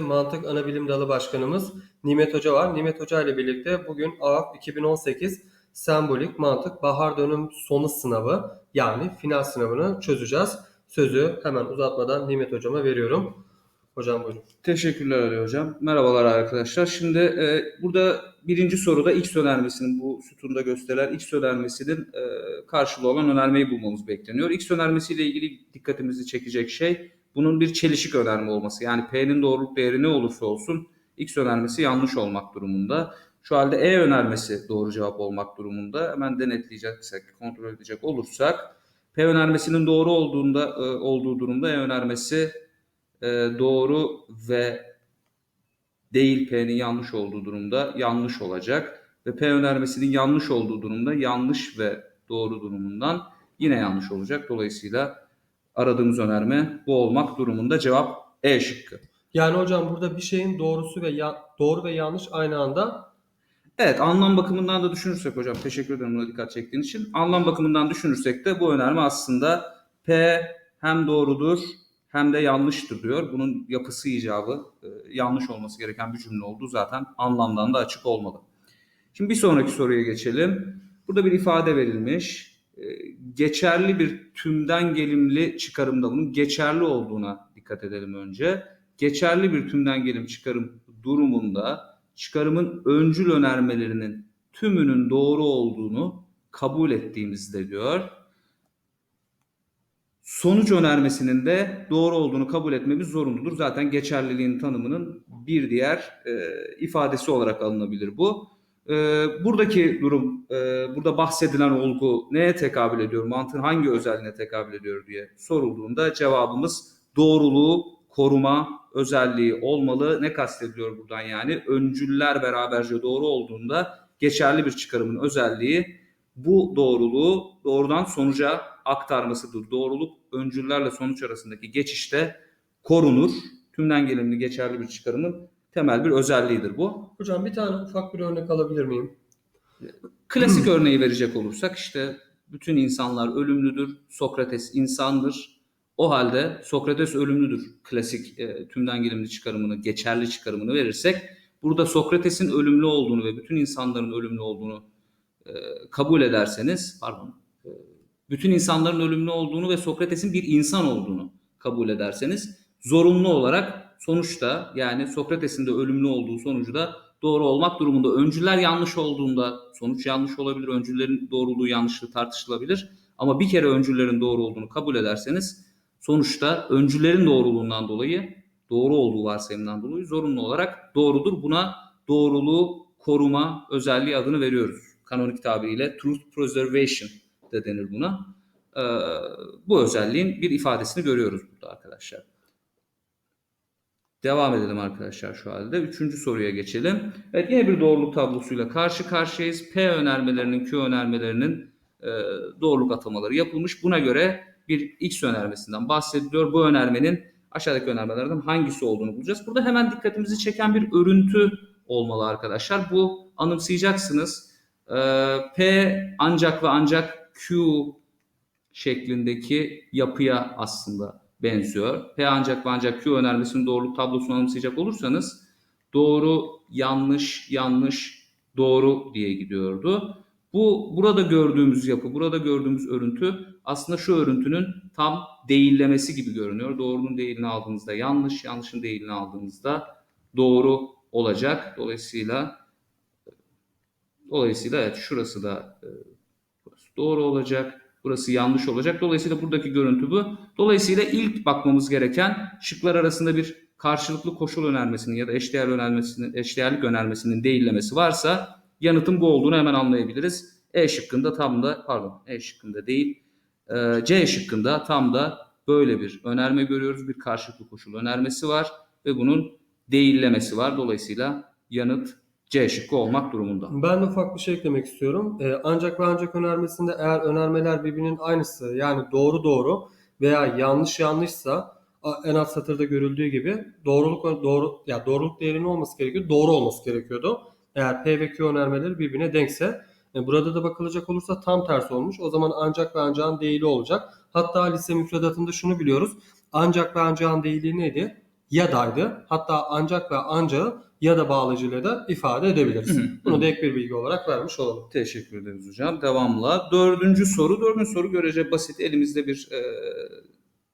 Mantık Anabilim Dalı Başkanımız Nimet Hoca var. Nimet Hoca ile birlikte bugün AAF 2018 Sembolik Mantık Bahar Dönüm Sonu Sınavı yani final sınavını çözeceğiz. Sözü hemen uzatmadan Nimet Hocama veriyorum. Hocam buyurun. Teşekkürler Ali Hocam. Merhabalar arkadaşlar. Şimdi e, burada birinci soruda X önermesinin bu sütunda gösterilen X önermesinin e, karşılığı olan önermeyi bulmamız bekleniyor. X önermesiyle ilgili dikkatimizi çekecek şey bunun bir çelişik önerme olması. Yani P'nin doğruluk değeri ne olursa olsun X önermesi yanlış olmak durumunda. Şu halde E önermesi doğru cevap olmak durumunda. Hemen denetleyeceksek, kontrol edecek olursak P önermesinin doğru olduğunda e, olduğu durumda E önermesi e, doğru ve değil P'nin yanlış olduğu durumda yanlış olacak. Ve P önermesinin yanlış olduğu durumda yanlış ve doğru durumundan yine yanlış olacak. Dolayısıyla aradığımız önerme bu olmak durumunda cevap E şıkkı. Yani hocam burada bir şeyin doğrusu ve ya- doğru ve yanlış aynı anda Evet anlam bakımından da düşünürsek hocam teşekkür ederim buna dikkat çektiğin için. Anlam bakımından düşünürsek de bu önerme aslında P hem doğrudur hem de yanlıştır diyor. Bunun yapısı icabı e, yanlış olması gereken bir cümle olduğu zaten anlamdan da açık olmalı. Şimdi bir sonraki soruya geçelim. Burada bir ifade verilmiş. E, geçerli bir tümden gelimli çıkarımda bunun geçerli olduğuna dikkat edelim önce. Geçerli bir tümden gelim çıkarım durumunda çıkarımın öncül önermelerinin tümünün doğru olduğunu kabul ettiğimizde diyor. Sonuç önermesinin de doğru olduğunu kabul etmemiz zorunludur. Zaten geçerliliğin tanımının bir diğer e, ifadesi olarak alınabilir bu. E, buradaki durum, e, burada bahsedilen olgu neye tekabül ediyor, mantığın hangi özelliğine tekabül ediyor diye sorulduğunda cevabımız doğruluğu koruma özelliği olmalı. Ne kastediliyor buradan yani? Öncüller beraberce doğru olduğunda geçerli bir çıkarımın özelliği bu doğruluğu doğrudan sonuca aktarmasıdır. Doğruluk öncüllerle sonuç arasındaki geçişte korunur. Tümden gelimli geçerli bir çıkarımın temel bir özelliğidir bu. hocam bir tane ufak bir örnek alabilir miyim? Klasik örneği verecek olursak işte bütün insanlar ölümlüdür. Sokrates insandır. O halde Sokrates ölümlüdür. Klasik e, tümden gelimli çıkarımını, geçerli çıkarımını verirsek burada Sokrates'in ölümlü olduğunu ve bütün insanların ölümlü olduğunu e, kabul ederseniz, pardon, e, bütün insanların ölümlü olduğunu ve Sokrates'in bir insan olduğunu kabul ederseniz zorunlu olarak sonuçta yani Sokrates'in de ölümlü olduğu sonucu da doğru olmak durumunda. Öncüler yanlış olduğunda sonuç yanlış olabilir. Öncülerin doğruluğu yanlışlığı tartışılabilir. Ama bir kere öncülerin doğru olduğunu kabul ederseniz sonuçta öncülerin doğruluğundan dolayı doğru olduğu varsayımından dolayı zorunlu olarak doğrudur. Buna doğruluğu koruma özelliği adını veriyoruz. Kanonik tabiriyle truth preservation de denir buna. Ee, bu özelliğin bir ifadesini görüyoruz burada arkadaşlar. Devam edelim arkadaşlar şu halde. Üçüncü soruya geçelim. Evet yine bir doğruluk tablosuyla karşı karşıyayız. P önermelerinin, Q önermelerinin e, doğruluk atamaları yapılmış. Buna göre bir X önermesinden bahsediliyor. Bu önermenin aşağıdaki önermelerden hangisi olduğunu bulacağız. Burada hemen dikkatimizi çeken bir örüntü olmalı arkadaşlar. Bu anımsayacaksınız. Ee, P ancak ve ancak Q şeklindeki yapıya aslında benziyor. P ancak ve ancak Q önermesinin doğruluk tablosunu anımsayacak olursanız doğru, yanlış, yanlış, doğru diye gidiyordu. Bu burada gördüğümüz yapı, burada gördüğümüz örüntü aslında şu örüntünün tam değillemesi gibi görünüyor. Doğrunun değilini aldığınızda yanlış, yanlışın değilini aldığınızda doğru olacak. Dolayısıyla dolayısıyla evet şurası da e, doğru olacak. Burası yanlış olacak. Dolayısıyla buradaki görüntü bu. Dolayısıyla ilk bakmamız gereken şıklar arasında bir karşılıklı koşul önermesinin ya da eşdeğer önermesinin, eşdeğerlik önermesinin değillemesi varsa yanıtın bu olduğunu hemen anlayabiliriz. E şıkkında tam da pardon E şıkkında değil e, C şıkkında tam da böyle bir önerme görüyoruz. Bir karşılıklı koşul önermesi var ve bunun değillemesi var. Dolayısıyla yanıt C şıkkı olmak durumunda. Ben de ufak bir şey eklemek istiyorum. Ee, ancak ve ancak önermesinde eğer önermeler birbirinin aynısı yani doğru doğru veya yanlış yanlışsa en alt satırda görüldüğü gibi doğruluk doğru ya doğruluk değerinin olması gerekiyor. Doğru olması gerekiyordu. Eğer P ve Q önermeleri birbirine denkse e, burada da bakılacak olursa tam tersi olmuş. O zaman ancak ve ancakın değili olacak. Hatta lise müfredatında şunu biliyoruz. Ancak ve ancakın değili neydi? Ya daydı. Hatta ancak ve ancağı ya da bağlacıyla da ifade edebiliriz. Hı hı. Bunu da ek bir bilgi olarak vermiş olalım. Teşekkür ederiz hocam. Devamla. Dördüncü soru. Dördüncü soru görece basit. Elimizde bir e,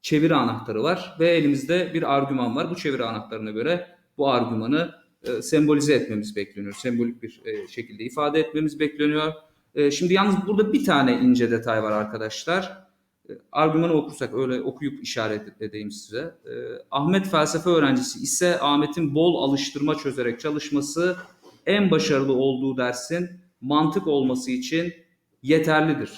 çeviri anahtarı var ve elimizde bir argüman var. Bu çeviri anahtarına göre bu argümanı e, sembolize etmemiz bekleniyor. Sembolik bir e, şekilde ifade etmemiz bekleniyor. E, şimdi yalnız burada bir tane ince detay var arkadaşlar. E, argümanı okursak öyle okuyup işaret edeyim size. E, Ahmet felsefe öğrencisi ise Ahmet'in bol alıştırma çözerek çalışması en başarılı olduğu dersin mantık olması için yeterlidir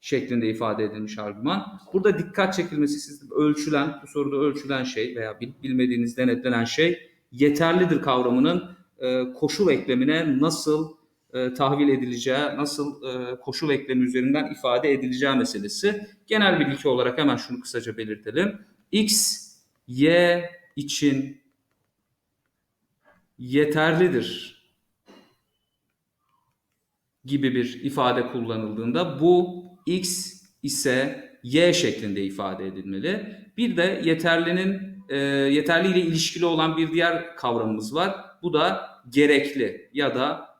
şeklinde ifade edilmiş argüman. Burada dikkat çekilmesi sizde ölçülen, bu soruda ölçülen şey veya bil- bilmediğiniz denetlenen şey yeterlidir kavramının e, koşul eklemine nasıl e, tahvil edileceği, nasıl e, koşul eklemi üzerinden ifade edileceği meselesi. Genel bilgi olarak hemen şunu kısaca belirtelim. X, Y için yeterlidir gibi bir ifade kullanıldığında bu x ise y şeklinde ifade edilmeli. Bir de yeterlinin e, yeterli ile ilişkili olan bir diğer kavramımız var. Bu da gerekli ya da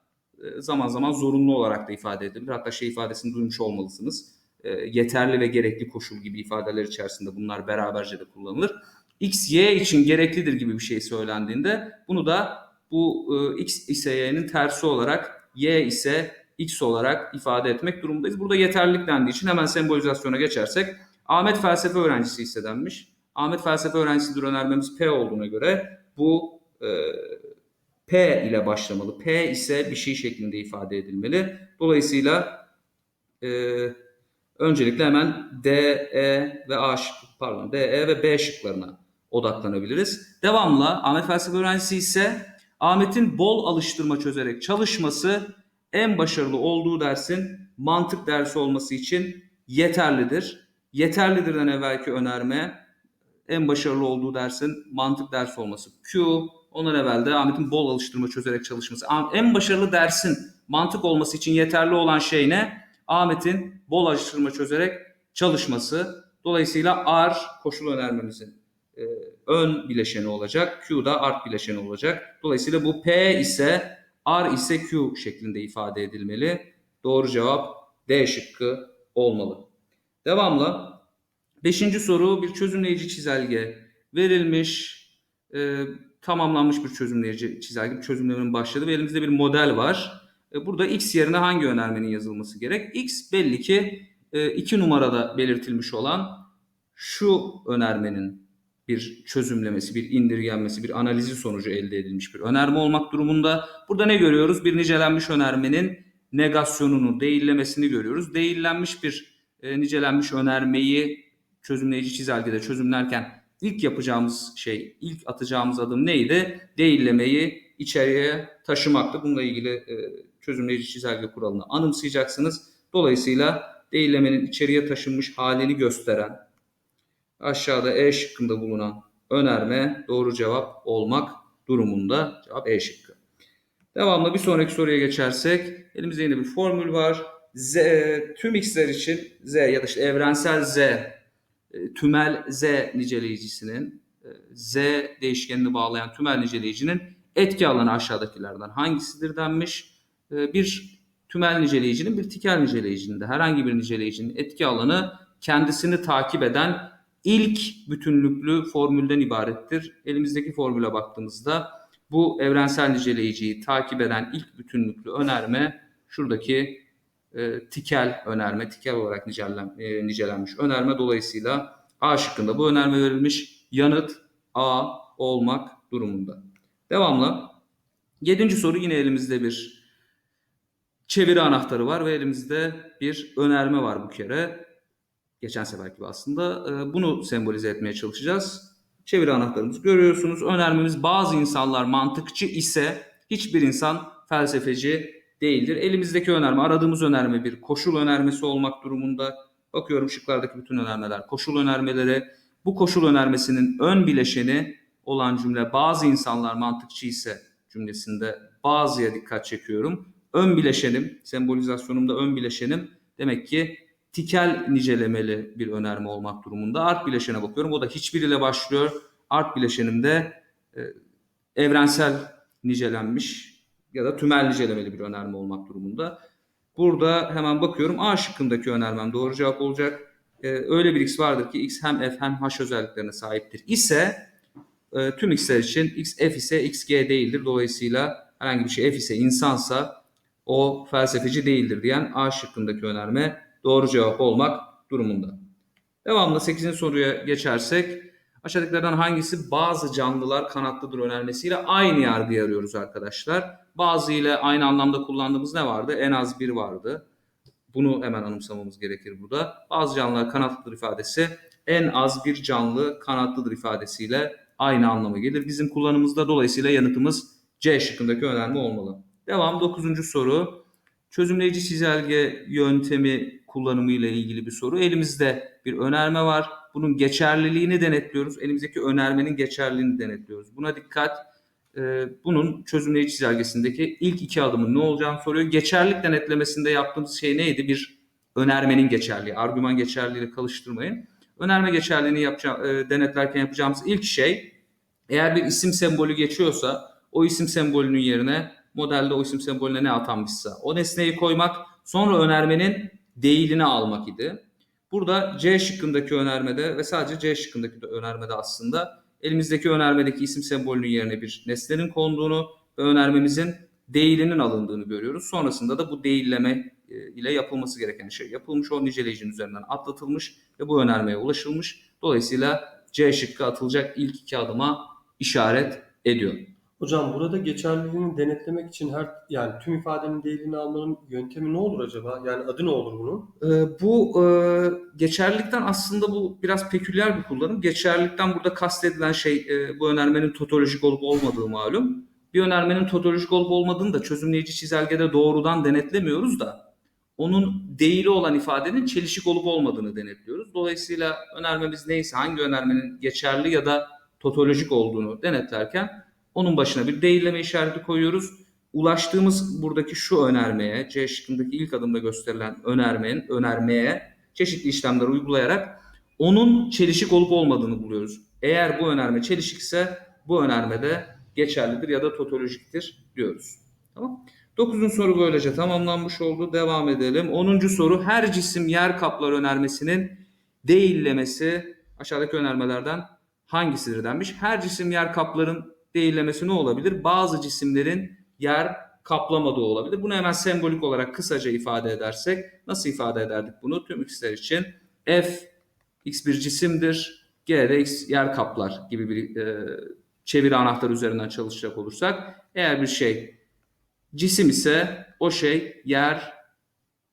zaman zaman zorunlu olarak da ifade edilir. Hatta şey ifadesini duymuş olmalısınız. E, yeterli ve gerekli koşul gibi ifadeler içerisinde bunlar beraberce de kullanılır. X, Y için gereklidir gibi bir şey söylendiğinde bunu da bu e, X ise Y'nin tersi olarak Y ise X olarak ifade etmek durumundayız. Burada yeterlilik dendiği için hemen sembolizasyona geçersek Ahmet felsefe öğrencisi ise denmiş. Ahmet felsefe öğrencisidir önermemiz P olduğuna göre bu e, P ile başlamalı. P ise bir şey şeklinde ifade edilmeli. Dolayısıyla e, öncelikle hemen D, E ve A pardon D, E ve B şıklarına odaklanabiliriz. Devamla Ahmet felsefe öğrencisi ise Ahmet'in bol alıştırma çözerek çalışması en başarılı olduğu dersin mantık dersi olması için yeterlidir. Yeterlidirden evvelki önerme en başarılı olduğu dersin mantık dersi olması. Q ondan evvel de Ahmet'in bol alıştırma çözerek çalışması. En başarılı dersin mantık olması için yeterli olan şey ne? Ahmet'in bol alıştırma çözerek çalışması. Dolayısıyla R koşul önermemizin e, ön bileşeni olacak. Q da art bileşeni olacak. Dolayısıyla bu P ise R ise Q şeklinde ifade edilmeli. Doğru cevap D şıkkı olmalı. Devamla beşinci soru bir çözümleyici çizelge verilmiş. e, tamamlanmış bir çözümleyici çizelge. Çözümlemenin başladı ve elimizde bir model var. E, burada X yerine hangi önermenin yazılması gerek? X belli ki e, iki numarada belirtilmiş olan şu önermenin bir çözümlemesi, bir indirgenmesi, bir analizi sonucu elde edilmiş bir önerme olmak durumunda. Burada ne görüyoruz? Bir nicelenmiş önermenin negasyonunu, değillemesini görüyoruz. Değillenmiş bir e, nicelenmiş önermeyi çözümleyici çizelgede çözümlerken ilk yapacağımız şey, ilk atacağımız adım neydi? Değillemeyi içeriye taşımaktı. Bununla ilgili e, çözümleyici çizelge kuralını anımsayacaksınız. Dolayısıyla değillemenin içeriye taşınmış halini gösteren aşağıda E şıkkında bulunan önerme doğru cevap olmak durumunda. Cevap E şıkkı. Devamlı bir sonraki soruya geçersek elimizde yine bir formül var. Z, tüm x'ler için z ya da işte evrensel z tümel z niceleyicisinin e, z değişkenini bağlayan tümel niceleyicinin etki alanı aşağıdakilerden hangisidir denmiş. E, Bir tümel niceleyicinin bir tikel niceleyicinin de herhangi bir niceleyicinin etki alanı kendisini takip eden ilk bütünlüklü formülden ibarettir. Elimizdeki formüle baktığımızda bu evrensel niceleyiciyi takip eden ilk bütünlüklü önerme şuradaki e, tikel önerme, tikel olarak nicelen, e, nicelenmiş önerme. Dolayısıyla A şıkkında bu önerme verilmiş. Yanıt A olmak durumunda. Devamla. Yedinci soru yine elimizde bir çeviri anahtarı var ve elimizde bir önerme var bu kere. Geçen sefer gibi aslında. E, Bunu sembolize etmeye çalışacağız. Çeviri anahtarımızı görüyorsunuz. Önermemiz bazı insanlar mantıkçı ise hiçbir insan felsefeci değildir. Elimizdeki önerme, aradığımız önerme bir koşul önermesi olmak durumunda. Bakıyorum şıklardaki bütün önermeler koşul önermeleri. Bu koşul önermesinin ön bileşeni olan cümle bazı insanlar mantıkçı ise cümlesinde bazıya dikkat çekiyorum. Ön bileşenim, sembolizasyonumda ön bileşenim demek ki tikel nicelemeli bir önerme olmak durumunda. Art bileşene bakıyorum. O da hiçbir ile başlıyor. art bileşenimde e, evrensel nicelenmiş ya da tümel nicelemeli bir önerme olmak durumunda. Burada hemen bakıyorum A şıkkındaki önermem doğru cevap olacak. Ee, öyle bir x vardır ki x hem f hem h özelliklerine sahiptir ise e, tüm x'ler için x f ise x g değildir. Dolayısıyla herhangi bir şey f ise insansa o felsefeci değildir diyen A şıkkındaki önerme doğru cevap olmak durumunda. Devamlı 8. soruya geçersek aşağıdakilerden hangisi bazı canlılar kanatlıdır önermesiyle aynı yargıyı arıyoruz arkadaşlar. Bazı ile aynı anlamda kullandığımız ne vardı? En az bir vardı. Bunu hemen anımsamamız gerekir burada. Bazı canlılar kanatlıdır ifadesi en az bir canlı kanatlıdır ifadesiyle aynı anlama gelir. Bizim kullanımımızda dolayısıyla yanıtımız C şıkkındaki önerme olmalı. Devam 9. soru. Çözümleyici çizelge yöntemi kullanımı ile ilgili bir soru. Elimizde bir önerme var. Bunun geçerliliğini denetliyoruz. Elimizdeki önermenin geçerliliğini denetliyoruz. Buna dikkat. Ee, bunun çözümleyici çizelgesindeki ilk iki adımın ne olacağını soruyor. Geçerlilik denetlemesinde yaptığımız şey neydi? Bir önermenin geçerliği. Argüman geçerliliğiyle karıştırmayın. Önerme geçerliliğini yapacağım, e, denetlerken yapacağımız ilk şey eğer bir isim sembolü geçiyorsa o isim sembolünün yerine modelde o isim sembolüne ne atanmışsa o nesneyi koymak sonra önermenin değilini almak idi. Burada C şıkkındaki önermede ve sadece C şıkkındaki de önermede aslında elimizdeki önermedeki isim sembolünün yerine bir nesnenin konduğunu ve önermemizin değilinin alındığını görüyoruz. Sonrasında da bu değilleme e, ile yapılması gereken şey yapılmış. O niceleyicinin üzerinden atlatılmış ve bu önermeye ulaşılmış. Dolayısıyla C şıkkı atılacak ilk iki adıma işaret ediyor. Hocam burada geçerliliğini denetlemek için her yani tüm ifadenin değilini almanın yöntemi ne olur acaba? Yani adı ne olur bunun? Ee, bu e, geçerlilikten aslında bu biraz peküler bir kullanım. Geçerlilikten burada kastedilen şey e, bu önermenin totolojik olup olmadığı malum. Bir önermenin totolojik olup olmadığını da çözümleyici çizelgede doğrudan denetlemiyoruz da onun değili olan ifadenin çelişik olup olmadığını denetliyoruz. Dolayısıyla önermemiz neyse hangi önermenin geçerli ya da totolojik olduğunu denetlerken onun başına bir değilleme işareti koyuyoruz. Ulaştığımız buradaki şu önermeye, C şıkkındaki ilk adımda gösterilen önermenin önermeye çeşitli işlemler uygulayarak onun çelişik olup olmadığını buluyoruz. Eğer bu önerme çelişikse bu önerme de geçerlidir ya da totolojiktir diyoruz. Tamam. Dokuzuncu soru böylece tamamlanmış oldu. Devam edelim. Onuncu soru her cisim yer kaplar önermesinin değillemesi aşağıdaki önermelerden hangisidir denmiş. Her cisim yer kapların değillemesi ne olabilir? Bazı cisimlerin yer kaplamadığı olabilir. Bunu hemen sembolik olarak kısaca ifade edersek nasıl ifade ederdik bunu? Tüm x'ler için f x bir cisimdir, g de x yer kaplar gibi bir e, çeviri anahtarı üzerinden çalışacak olursak eğer bir şey cisim ise o şey yer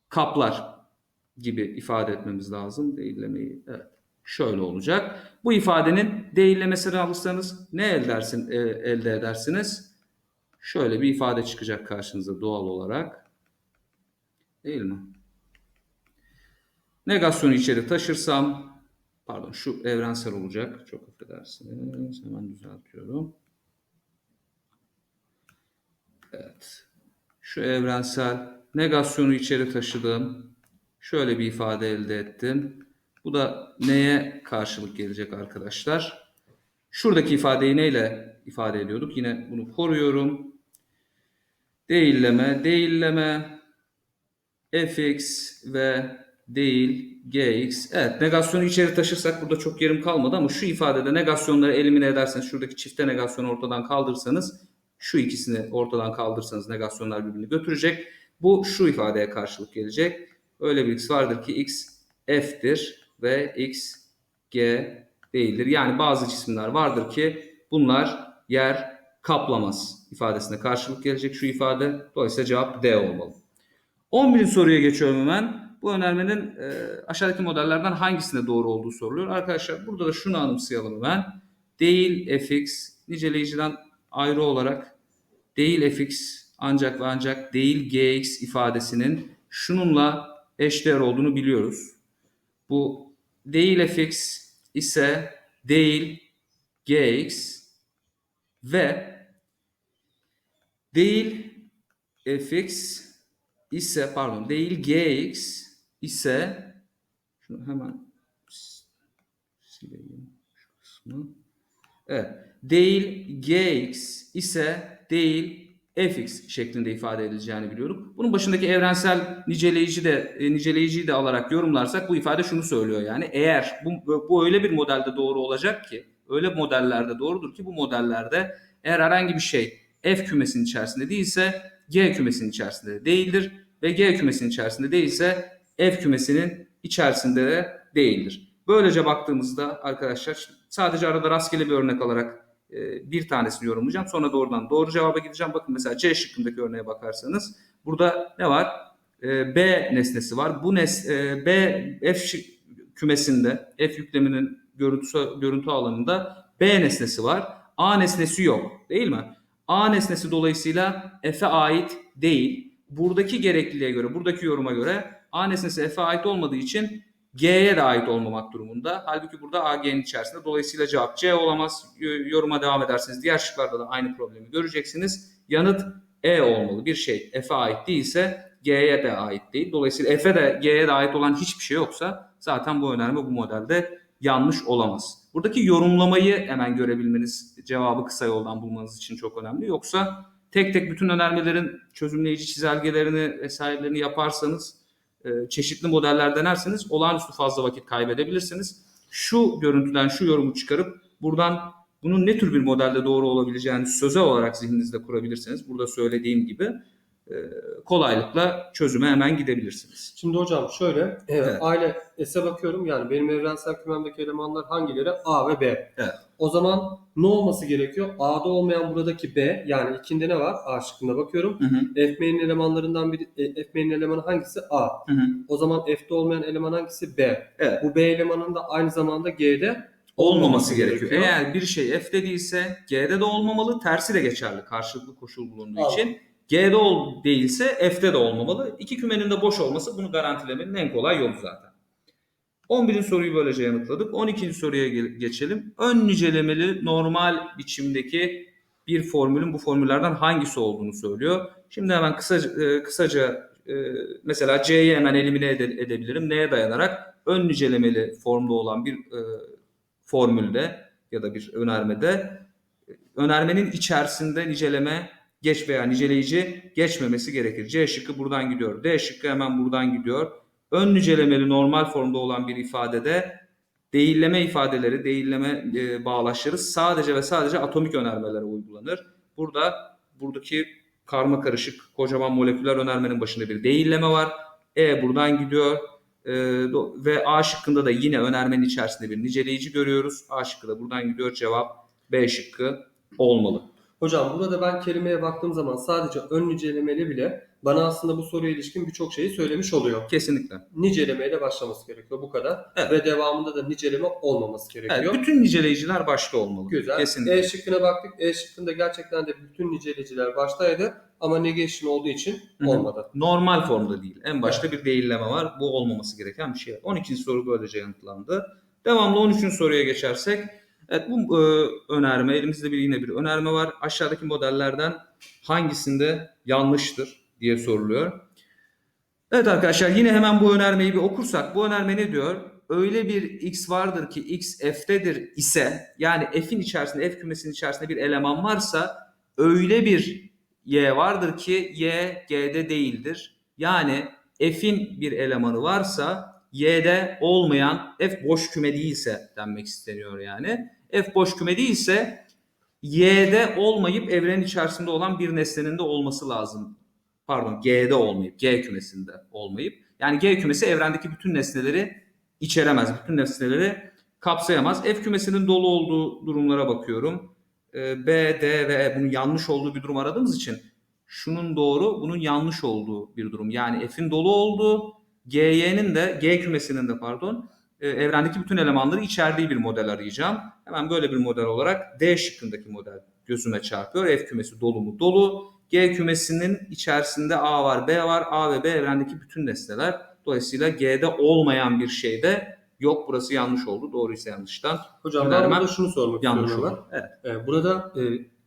kaplar gibi ifade etmemiz lazım. Değillemeyi evet. Şöyle olacak. Bu ifadenin değillemesini alırsanız ne elde, edersin, e, elde edersiniz? Şöyle bir ifade çıkacak karşınıza doğal olarak. Değil mi? Negasyonu içeri taşırsam pardon şu evrensel olacak. Çok affedersiniz. Hemen düzeltiyorum. Evet. Şu evrensel negasyonu içeri taşıdım. Şöyle bir ifade elde ettim. Bu da neye karşılık gelecek arkadaşlar? Şuradaki ifadeyi neyle ifade ediyorduk? Yine bunu koruyorum. Değilleme, değilleme fx ve değil gx. Evet negasyonu içeri taşırsak burada çok yerim kalmadı ama şu ifadede negasyonları elimine ederseniz şuradaki çifte negasyonu ortadan kaldırırsanız şu ikisini ortadan kaldırırsanız negasyonlar birbirini götürecek. Bu şu ifadeye karşılık gelecek. Öyle bir x vardır ki x f'tir ve x g değildir. Yani bazı cisimler vardır ki bunlar yer kaplamaz ifadesine karşılık gelecek şu ifade. Dolayısıyla cevap D olmalı. 11. soruya geçiyorum hemen. Bu önermenin e, aşağıdaki modellerden hangisine doğru olduğu soruluyor. Arkadaşlar burada da şunu anımsayalım hemen. Değil fx niceleyiciden ayrı olarak değil fx ancak ve ancak değil gx ifadesinin şununla eşdeğer olduğunu biliyoruz. Bu değil fx ise değil gx ve değil fx ise pardon değil gx ise şunu hemen sileyim şu kısmı. Evet. Değil gx ise değil fx şeklinde ifade edileceğini biliyorum. Bunun başındaki evrensel niceleyici de e, niceleyiciyi de alarak yorumlarsak bu ifade şunu söylüyor yani eğer bu, bu öyle bir modelde doğru olacak ki öyle modellerde doğrudur ki bu modellerde eğer herhangi bir şey f kümesinin içerisinde değilse g kümesinin içerisinde de değildir ve g kümesinin içerisinde değilse f kümesinin içerisinde de değildir. Böylece baktığımızda arkadaşlar sadece arada rastgele bir örnek alarak e, bir tanesini yorumlayacağım. Sonra doğrudan doğru cevaba gideceğim. Bakın mesela C şıkkındaki örneğe bakarsanız burada ne var? E, B nesnesi var. Bu nes e, B F kümesinde F yükleminin görüntüsü, görüntü alanında B nesnesi var. A nesnesi yok. Değil mi? A nesnesi dolayısıyla F'e ait değil. Buradaki gerekliliğe göre, buradaki yoruma göre A nesnesi F'e ait olmadığı için G'ye de ait olmamak durumunda. Halbuki burada A G'nin içerisinde. Dolayısıyla cevap C olamaz. Yoruma devam ederseniz diğer şıklarda da aynı problemi göreceksiniz. Yanıt E olmalı. Bir şey F'e ait değilse G'ye de ait değil. Dolayısıyla F'e de G'ye de ait olan hiçbir şey yoksa zaten bu önerme bu modelde yanlış olamaz. Buradaki yorumlamayı hemen görebilmeniz, cevabı kısa yoldan bulmanız için çok önemli. Yoksa tek tek bütün önermelerin çözümleyici çizelgelerini vesairelerini yaparsanız e, çeşitli modeller denerseniz olağanüstü fazla vakit kaybedebilirsiniz. Şu görüntüden şu yorumu çıkarıp buradan bunun ne tür bir modelde doğru olabileceğini sözel olarak zihninizde kurabilirseniz burada söylediğim gibi kolaylıkla çözüme hemen gidebilirsiniz. Şimdi hocam şöyle e, Evet. aile S'e bakıyorum yani benim evrensel kümemdeki elemanlar hangileri? A ve B. Evet. O zaman ne olması gerekiyor? A'da olmayan buradaki B yani ikinde ne var? A şıkkında bakıyorum. Hı elemanlarından biri e, F'menin elemanı hangisi? A. hı hı. O zaman F'de olmayan eleman hangisi? B. Evet. Bu B elemanının da aynı zamanda G'de olmaması gerekiyor. Eğer bir şey F'de değilse G'de de olmamalı. Tersi de geçerli karşılıklı koşul bulunduğu Al. için. G'de ol değilse F'de de olmamalı. İki kümenin de boş olması bunu garantilemenin en kolay yolu zaten. 11. soruyu böylece yanıtladık. 12. soruya ge- geçelim. Ön nicelemeli normal biçimdeki bir formülün bu formüllerden hangisi olduğunu söylüyor. Şimdi hemen kısaca, e, kısaca e, mesela C'yi hemen elimine ede- edebilirim. Neye dayanarak? Ön nicelemeli formda olan bir e, formülde ya da bir önermede önermenin içerisinde niceleme geç veya niceleyici geçmemesi gerekir. C şıkkı buradan gidiyor. D şıkkı hemen buradan gidiyor. Ön nicelemeli normal formda olan bir ifadede değilleme ifadeleri, değilleme e, bağlaçları sadece ve sadece atomik önermelere uygulanır. Burada buradaki karma karışık kocaman moleküler önermenin başında bir değilleme var. E buradan gidiyor. E, do- ve A şıkkında da yine önermenin içerisinde bir niceleyici görüyoruz. A şıkkı da buradan gidiyor. Cevap B şıkkı olmalı. Hocam burada ben kelimeye baktığım zaman sadece ön nicelemeli bile bana aslında bu soruya ilişkin birçok şeyi söylemiş oluyor. Kesinlikle. Nicelemeyle başlaması gerekiyor bu kadar. Evet. Ve devamında da niceleme olmaması gerekiyor. Evet, bütün niceleyiciler başta olmalı. Güzel. Kesinlikle. E şıkkına baktık. E şıkkında gerçekten de bütün niceleyiciler baştaydı ama negation olduğu için Hı hı. olmadı. Normal formda değil. En başta bir değilleme var. Bu olmaması gereken bir şey. 12. soru böylece yanıtlandı. Devamlı 13. soruya geçersek. Evet bu e, önerme, elimizde bir yine bir önerme var. Aşağıdaki modellerden hangisinde yanlıştır diye soruluyor. Evet arkadaşlar yine hemen bu önermeyi bir okursak bu önerme ne diyor? Öyle bir x vardır ki x f'tedir ise yani f'in içerisinde f kümesinin içerisinde bir eleman varsa öyle bir y vardır ki y g'de değildir. Yani f'in bir elemanı varsa y'de olmayan f boş küme değilse denmek isteniyor yani. F boş küme değilse y'de olmayıp evrenin içerisinde olan bir nesnenin de olması lazım pardon G'de olmayıp G kümesinde olmayıp yani G kümesi evrendeki bütün nesneleri içeremez. Bütün nesneleri kapsayamaz. F kümesinin dolu olduğu durumlara bakıyorum. Ee, B, D ve E bunun yanlış olduğu bir durum aradığımız için şunun doğru, bunun yanlış olduğu bir durum. Yani F'in dolu olduğu, GY'nin de G kümesinin de pardon evrendeki bütün elemanları içerdiği bir model arayacağım. Hemen böyle bir model olarak D şıkkındaki model gözüme çarpıyor. F kümesi dolu mu? Dolu. G kümesinin içerisinde A var, B var. A ve B evrendeki bütün nesneler. Dolayısıyla G'de olmayan bir şey de yok. Burası yanlış oldu. Doğruysa yanlıştan. Hocam ben Önermem burada şunu sormak Yanlış istiyorum hemen. Evet. E, burada e,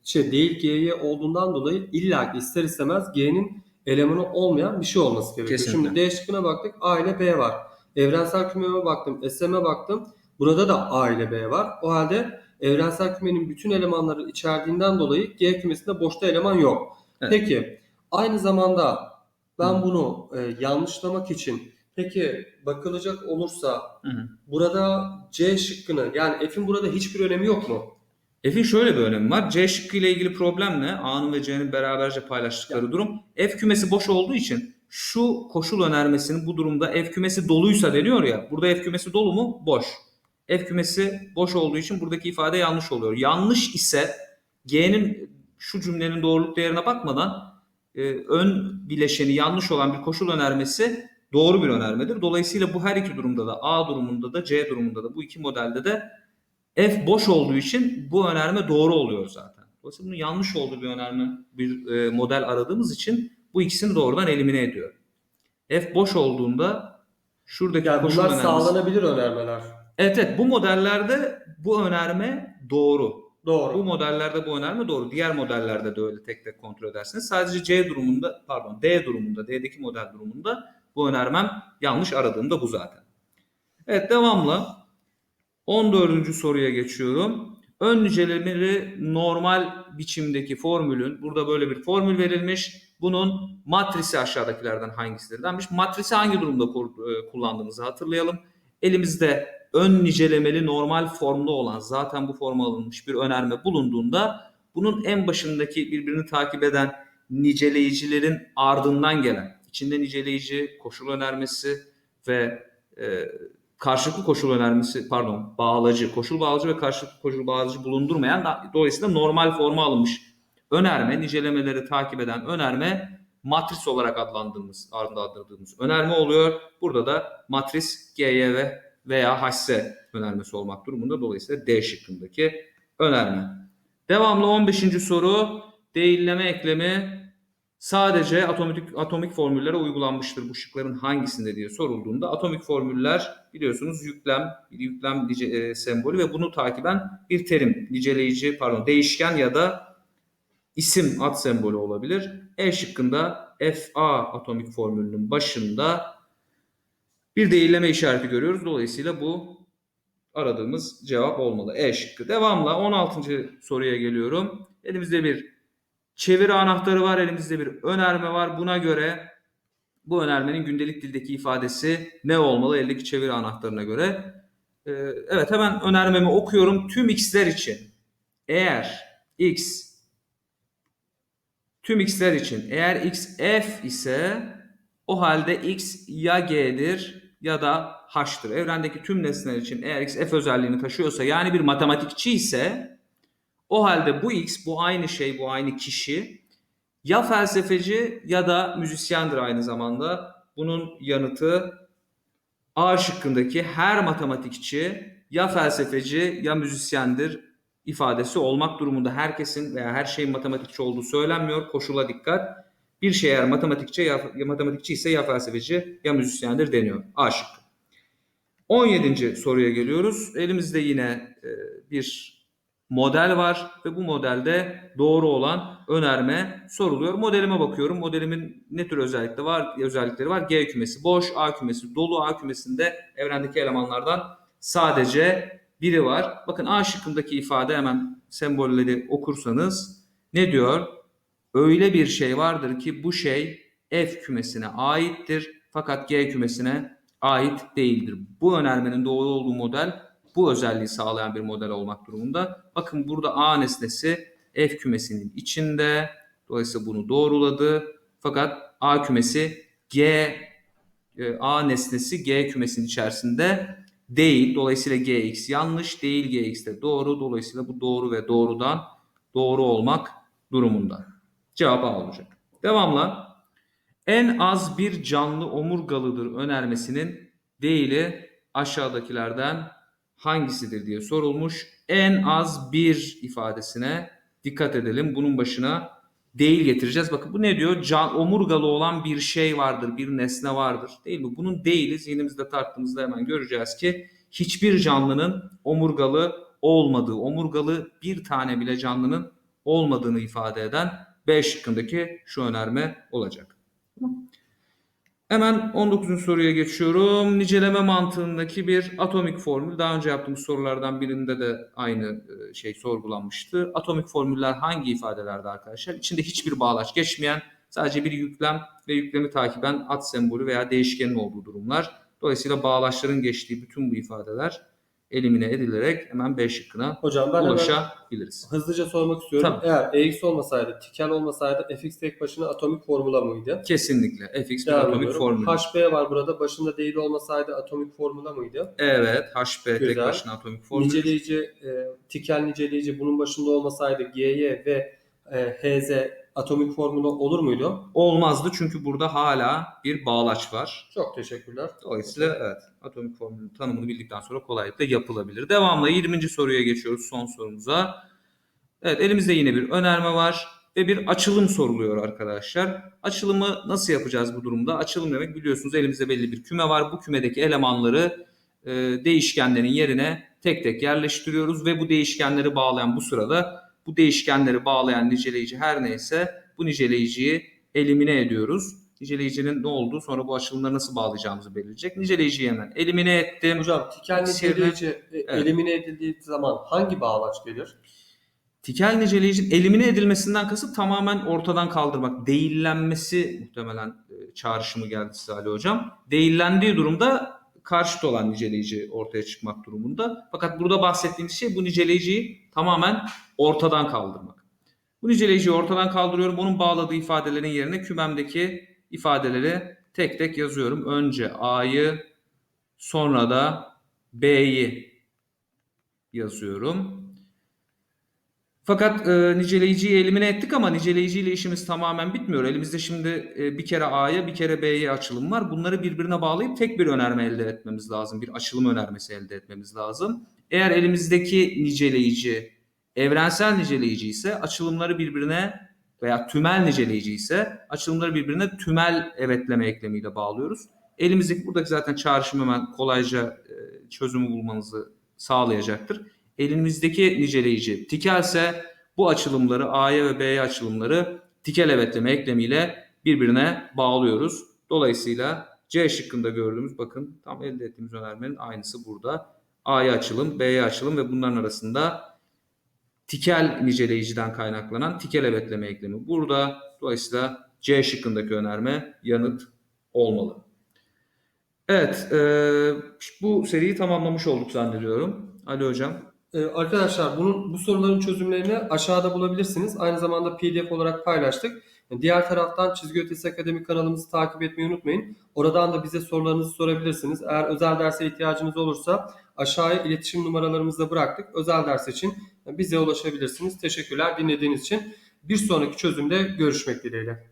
şey değil G'ye olduğundan dolayı illa ki ister istemez G'nin elemanı olmayan bir şey olması gerekiyor. Kesinlikle. Şimdi D şıkkına baktık. A ile B var. Evrensel kümeme baktım. SM'e baktım. Burada da A ile B var. O halde evrensel kümenin bütün elemanları içerdiğinden dolayı G kümesinde boşta eleman yok. Evet. Peki aynı zamanda ben Hı. bunu e, yanlışlamak için peki bakılacak olursa Hı burada C şıkkını yani F'in burada hiçbir önemi yok mu? F'in şöyle bir önemi var. C şıkkı ile ilgili problem ne? A'nın ve C'nin beraberce paylaştıkları durum. F kümesi boş olduğu için şu koşul önermesinin bu durumda F kümesi doluysa deniyor ya. Burada F kümesi dolu mu? Boş. F kümesi boş olduğu için buradaki ifade yanlış oluyor. Yanlış ise G'nin şu cümlenin doğruluk değerine bakmadan e, ön bileşeni yanlış olan bir koşul önermesi doğru bir önermedir. Dolayısıyla bu her iki durumda da A durumunda da C durumunda da bu iki modelde de F boş olduğu için bu önerme doğru oluyor zaten. Dolayısıyla bunun yanlış olduğu bir önerme, bir e, model aradığımız için bu ikisini doğrudan elimine ediyor. F boş olduğunda şuradaki Yani koşul bunlar önermesi. sağlanabilir önermeler. Evet evet bu modellerde bu önerme doğru. Doğru. Bu modellerde bu önerme doğru. Diğer modellerde de öyle tek tek kontrol edersiniz. Sadece C durumunda pardon D durumunda D'deki model durumunda bu önermem yanlış aradığımda bu zaten. Evet devamla 14. soruya geçiyorum. Ön nicelemeli normal biçimdeki formülün burada böyle bir formül verilmiş. Bunun matrisi aşağıdakilerden hangisidir denmiş. Matrisi hangi durumda e, kullandığımızı hatırlayalım. Elimizde ön nicelemeli normal formda olan zaten bu forma alınmış bir önerme bulunduğunda bunun en başındaki birbirini takip eden niceleyicilerin ardından gelen içinde niceleyici, koşul önermesi ve e, karşılıklı koşul önermesi pardon bağlacı, koşul bağlacı ve karşılıklı koşul bağlacı bulundurmayan dolayısıyla normal forma alınmış önerme, nicelemeleri takip eden önerme matris olarak adlandırdığımız, adlandırdığımız önerme oluyor. Burada da matris GY ve veya HS önermesi olmak durumunda. Dolayısıyla D şıkkındaki önerme. Devamlı 15. soru. Değilleme eklemi sadece atomik, atomik formüllere uygulanmıştır. Bu şıkların hangisinde diye sorulduğunda atomik formüller biliyorsunuz yüklem, bir yüklem e, sembolü ve bunu takiben bir terim, niceleyici, pardon değişken ya da isim ad sembolü olabilir. E şıkkında Fa atomik formülünün başında bir değilleme işareti görüyoruz. Dolayısıyla bu aradığımız cevap olmalı. E şıkkı. Devamla 16. soruya geliyorum. Elimizde bir çeviri anahtarı var. Elimizde bir önerme var. Buna göre bu önermenin gündelik dildeki ifadesi ne olmalı eldeki çeviri anahtarına göre? Ee, evet hemen önermemi okuyorum. Tüm x'ler için eğer x tüm x'ler için eğer x f ise o halde x ya g'dir ya da h'tır. Evrendeki tüm nesneler için eğer x f özelliğini taşıyorsa yani bir matematikçi ise o halde bu x bu aynı şey bu aynı kişi ya felsefeci ya da müzisyendir aynı zamanda. Bunun yanıtı A şıkkındaki her matematikçi ya felsefeci ya müzisyendir ifadesi olmak durumunda. Herkesin veya her şeyin matematikçi olduğu söylenmiyor. Koşula dikkat. Bir şey eğer matematikçi ya, matematikçi ise ya felsefeci ya müzisyendir deniyor. A şıkkı. 17. soruya geliyoruz. Elimizde yine e, bir model var ve bu modelde doğru olan önerme soruluyor. Modelime bakıyorum. Modelimin ne tür özellikleri var? Özellikleri var. G kümesi boş, A kümesi dolu. A kümesinde evrendeki elemanlardan sadece biri var. Bakın A şıkkındaki ifade hemen sembolleri okursanız ne diyor? Öyle bir şey vardır ki bu şey F kümesine aittir fakat G kümesine ait değildir. Bu önermenin doğru olduğu model bu özelliği sağlayan bir model olmak durumunda. Bakın burada A nesnesi F kümesinin içinde. Dolayısıyla bunu doğruladı. Fakat A kümesi G e, A nesnesi G kümesinin içerisinde değil. Dolayısıyla Gx yanlış değil. Gx de doğru. Dolayısıyla bu doğru ve doğrudan doğru olmak durumunda. Cevap A olacak. Devamla en az bir canlı omurgalıdır önermesinin değili aşağıdakilerden hangisidir diye sorulmuş. En az bir ifadesine dikkat edelim. Bunun başına değil getireceğiz. Bakın bu ne diyor? Can, omurgalı olan bir şey vardır, bir nesne vardır. Değil mi? Bunun değili zihnimizde tarttığımızda hemen göreceğiz ki hiçbir canlının omurgalı olmadığı, omurgalı bir tane bile canlının olmadığını ifade eden B şıkkındaki şu önerme olacak. Hemen 19. soruya geçiyorum. Niceleme mantığındaki bir atomik formül. Daha önce yaptığımız sorulardan birinde de aynı e, şey sorgulanmıştı. Atomik formüller hangi ifadelerde arkadaşlar? İçinde hiçbir bağlaç geçmeyen, sadece bir yüklem ve yüklemi takiben at sembolü veya değişkenin olduğu durumlar. Dolayısıyla bağlaçların geçtiği bütün bu ifadeler elimine edilerek hemen B şıkkına Hocam ben ulaşabiliriz. hızlıca sormak istiyorum. Tabii. Eğer EX olmasaydı, tikel olmasaydı fx tek başına atomik formula mıydı? Kesinlikle. fx bir Devam atomik ediyorum. formül. HB var burada. Başında değil olmasaydı atomik formula mıydı? Evet, HB tek Güzel. başına atomik formül. Niceleyici, e, tikel niceleyici bunun başında olmasaydı GY ve e, HZ atomik formula olur muydu? Olmazdı çünkü burada hala bir bağlaç var. Çok teşekkürler. Dolayısıyla evet atomik formülün tanımını bildikten sonra kolaylıkla yapılabilir. Devamla 20. soruya geçiyoruz son sorumuza. Evet elimizde yine bir önerme var ve bir açılım soruluyor arkadaşlar. Açılımı nasıl yapacağız bu durumda? Açılım demek biliyorsunuz elimizde belli bir küme var. Bu kümedeki elemanları e, değişkenlerin yerine tek tek yerleştiriyoruz ve bu değişkenleri bağlayan bu sırada bu değişkenleri bağlayan niceleyici her neyse bu niceleyiciyi elimine ediyoruz. Niceleyicinin ne olduğu sonra bu açılımları nasıl bağlayacağımızı belirleyecek. Niceleyiciyi hemen elimine ettim. Hocam tikel niceleyici e, Evet. elimine edildiği zaman hangi bağlaç gelir? Tikel niceleyicinin elimine edilmesinden kasıt tamamen ortadan kaldırmak. Değillenmesi muhtemelen e, çağrışımı geldi size Ali Hocam. Değillendiği durumda karşıt olan niceleyici ortaya çıkmak durumunda. Fakat burada bahsettiğimiz şey bu niceleyiciyi tamamen ortadan kaldırmak. Bu niceleyiciyi ortadan kaldırıyorum. Onun bağladığı ifadelerin yerine kümemdeki ifadeleri tek tek yazıyorum. Önce A'yı sonra da B'yi yazıyorum. Fakat e, niceleyiciyi elimine ettik ama niceleyiciyle işimiz tamamen bitmiyor. Elimizde şimdi e, bir kere A'ya bir kere B'ye açılım var. Bunları birbirine bağlayıp tek bir önerme elde etmemiz lazım. Bir açılım önermesi elde etmemiz lazım. Eğer elimizdeki niceleyici evrensel niceleyici ise açılımları birbirine veya tümel niceleyici ise açılımları birbirine tümel evetleme eklemiyle bağlıyoruz. Elimizdeki buradaki zaten çağrışım hemen kolayca e, çözümü bulmanızı sağlayacaktır. Elimizdeki niceleyici tikelse bu açılımları A'ya ve B'ye açılımları tikel evetleme eklemiyle birbirine bağlıyoruz. Dolayısıyla C şıkkında gördüğümüz bakın tam elde ettiğimiz önermenin aynısı burada. A'ya açılım, B'ye açılım ve bunların arasında tikel niceleyiciden kaynaklanan tikel evetleme eklemi burada. Dolayısıyla C şıkkındaki önerme yanıt olmalı. Evet, e, bu seriyi tamamlamış olduk zannediyorum. Ali Hocam. Ee, arkadaşlar bunun bu soruların çözümlerini aşağıda bulabilirsiniz. Aynı zamanda PDF olarak paylaştık. Diğer taraftan Çizgi Ötesi Akademi kanalımızı takip etmeyi unutmayın. Oradan da bize sorularınızı sorabilirsiniz. Eğer özel derse ihtiyacınız olursa aşağıya iletişim numaralarımızı da bıraktık. Özel ders için bize ulaşabilirsiniz. Teşekkürler dinlediğiniz için. Bir sonraki çözümde görüşmek dileğiyle.